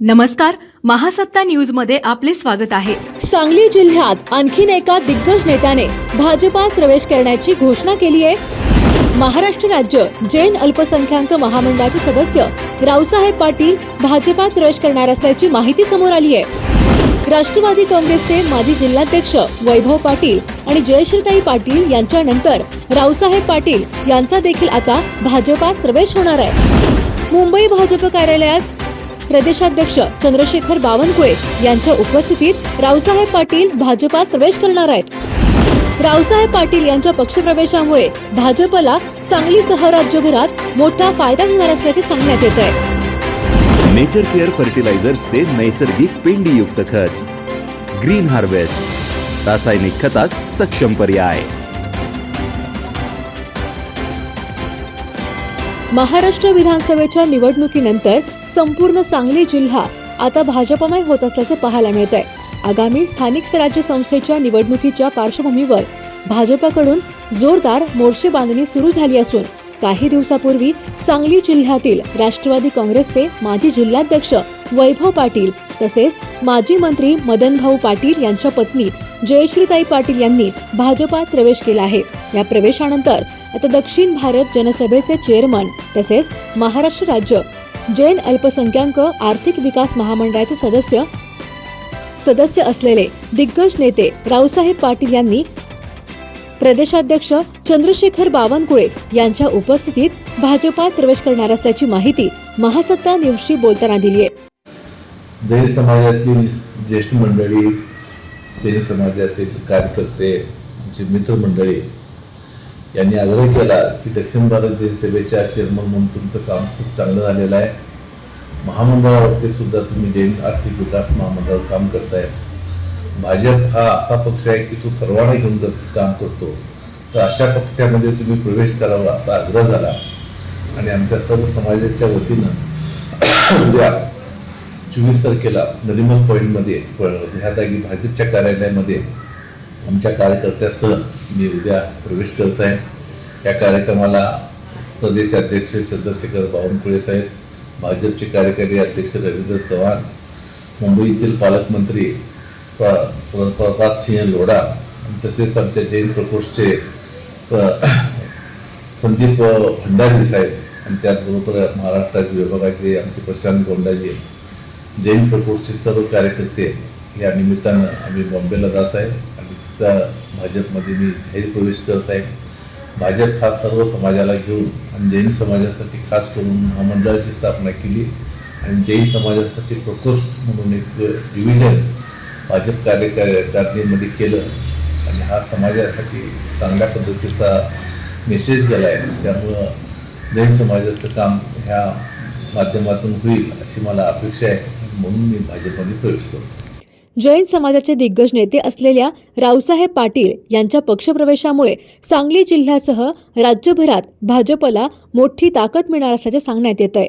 नमस्कार महासत्ता न्यूजमध्ये आपले स्वागत आहे. सांगली जिल्ह्यात आणखीन एका दिग्गज नेत्याने भाजपात प्रवेश करण्याची घोषणा केली आहे. महाराष्ट्र राज्य जैन अल्पसंख्याक महामंडळाचे सदस्य रावसाहेब पाटील भाजपात प्रवेश करणार असल्याची माहिती समोर आली आहे. राष्ट्रवादी काँग्रेसचे माजी जिल्हाध्यक्ष वैभव पाटील आणि जयश्रीताई पाटील यांच्यानंतर रावसाहेब पाटील यांचा देखील आता भाजपात प्रवेश होणार आहे. मुंबई भाजप कार्यालयात प्रदेशाध्यक्ष चंद्रशेखर बावनकुळे यांच्या उपस्थितीत रावसाहेब पाटील भाजपात प्रवेश करणार आहेत. रावसाहेब पाटील यांच्या पक्षप्रवेशामुळे भाजपला सांगलीसह राज्यभरात मोठा फायदा होणार असल्याचे सांगण्यात येत आहे. नेचर केअर फर्टिलायझर्सचे नैसर्गिक पेंडीयुक्त खत. ग्रीन हार्वेस्ट रासायनिक खतास सक्षम पर्याय. महाराष्ट्र विधानसभेच्या निवडणुकीनंतर संपूर्ण सांगली जिल्हा आता भाजपमय होत असल्याचे पाहायला मिळत आहे आगामी स्थानिक स्वराज्य संस्थेच्या निवडणुकीच्या पार्श्वभूमीवर भाजपकडून जोरदार मोर्चे बांधणी सुरू झाली असून काही दिवसापूर्वी सांगली जिल्ह्यातील राष्ट्रवादी काँग्रेसचे माजी जिल्हाध्यक्ष वैभव पाटील तसेच माजी मंत्री मदनभाऊ पाटील यांच्या पत्नी जयश्रीताई पाटील यांनी भाजपात प्रवेश केला आहे. या प्रवेशानंतर आता दक्षिण भारत जनसभेचे चेअरमन तसेच महाराष्ट्र राज्य जैन अल्पसंख्याक आर्थिक विकास महामंडळाचे सदस्य सदस्य असलेले दिग्गज नेते रावसाहेब पाटील यांनी प्रदेशाध्यक्ष चंद्रशेखर बावनकुळे यांच्या उपस्थितीत भाजपात प्रवेश करणार असल्याची माहिती महासत्ता न्यूजशी बोलताना दिली आहे जैन समाजातील ज्येष्ठ मंडळी जैन समाजातील कार्यकर्ते मित्रमंडळी यांनी आग्रह केला की दक्षिण भारत जैन सेवेच्या चेअरमन म्हणून तुमचं काम खूप चांगलं झालेलं आहे. महामंडळावरती सुद्धा तुम्ही जैन आर्थिक विकास महामंडळावर काम करताय. भाजप हा असा पक्ष आहे की तो सर्वांना घेऊन जर काम करतो. तर अशा पक्षामध्ये तुम्ही प्रवेश करावा असा आग्रह झाला. आणि आमच्या सर्व समाजाच्या वतीनं उद्या चोवीस तारखेला नरिमल पॉईंटमध्ये ह्या जागी भाजपच्या कार्यालयामध्ये आमच्या कार्यकर्त्यासह मी उद्या प्रवेश करत आहे या कार्यक्रमाला प्रदेश अध्यक्ष चंद्रशेखर बावनकुळे साहेब भाजपचे कार्यकारी अध्यक्ष रवींद्र चव्हाण मुंबईतील पालकमंत्री प्र प्रभात सिंह लोढा तसेच आमच्या जैन प्रकोष्ठचे संदीप भंडारी साहेब आणि त्याचबरोबर महाराष्ट्रात विभागाचे आमचे प्रशांत गोंडाजी जैन प्रकोष्ठचे सर्व कार्यकर्ते या निमित्तानं आम्ही बॉम्बेला जात आहे. त्या भाजपमध्ये मी जाहीर प्रवेश करत आहे. भाजप हा सर्व समाजाला घेऊन आणि जैन समाजासाठी खास करून महामंडळाची स्थापना केली आणि जैन समाजासाठी प्रकोष्ठ म्हणून एक डिव्हिजन भाजप कार्यकारिणीमध्ये केलं. आणि हा समाजासाठी चांगल्या पद्धतीचा मेसेज गेला आहे त्यामुळं जैन समाजाचं काम ह्या माध्यमातून होईल अशी मला अपेक्षा आहे. म्हणून मी भाजपमध्ये प्रवेश करतो. जैन समाजाचे दिग्गज नेते असलेल्या रावसाहेब पाटील यांच्या पक्षप्रवेशामुळे सांगली जिल्ह्यासह राज्यभरात भाजपला मोठी ताकद मिळणार असल्याचे सांगण्यात येत आहे